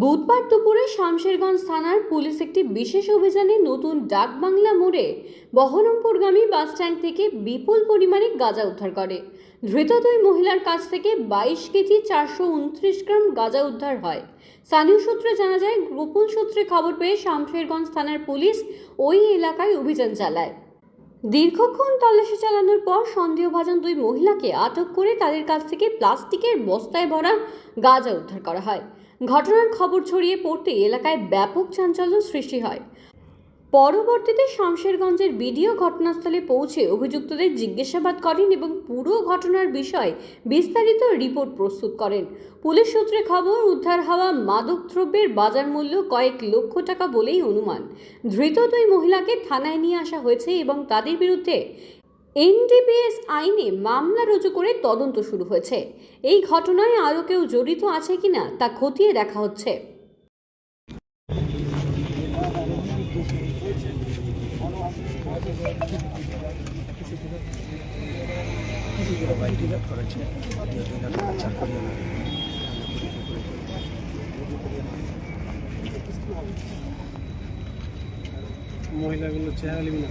বুধবার দুপুরে শামশেরগঞ্জ থানার পুলিশ একটি বিশেষ অভিযানে নতুন ডাকবাংলা মোড়ে বহরমপুরগামী বাস স্ট্যান্ড থেকে বিপুল পরিমাণে গাঁজা উদ্ধার করে। ধৃত দুই মহিলার কাছ থেকে বাইশ কেজি চারশো উনত্রিশ গ্রাম গাঁজা উদ্ধার হয়। স্থানীয় সূত্রে জানা যায় গোপন সূত্রে খবর পেয়ে শামশেরগঞ্জ থানার পুলিশ ওই এলাকায় অভিযান চালায়। দীর্ঘক্ষণ তল্লাশি চালানোর পর সন্দেহভাজন দুই মহিলাকে আটক করে তাদের কাছ থেকে প্লাস্টিকের বস্তায় ভরা গাঁজা উদ্ধার করা হয়। ঘটনার খবর ছড়িয়ে পড়তে এলাকায় ব্যাপক চাঞ্চল্য সৃষ্টি হয়। পরবর্তীতে শামশেরগঞ্জের বিডিও ঘটনাস্থলে পৌঁছে অভিযুক্তদের জিজ্ঞাসাবাদ করেন এবং পুরো ঘটনার বিষয়ে বিস্তারিত রিপোর্ট প্রস্তুত করেন। পুলিশ সূত্রে খবর, উদ্ধার হওয়া মাদকদ্রব্যের বাজার মূল্য কয়েক লক্ষ টাকা বলেই অনুমান। ধৃত দুই মহিলাকে থানায় নিয়ে আসা হয়েছে এবং তাদের বিরুদ্ধে এনডিপিএস আইনে মামলা রুজু করে তদন্ত শুরু হয়েছে। এই ঘটনায় আরও কেউ জড়িত আছে কিনা তা খতিয়ে দেখা হচ্ছে। মহিলাগুলো চেহারা নিবি না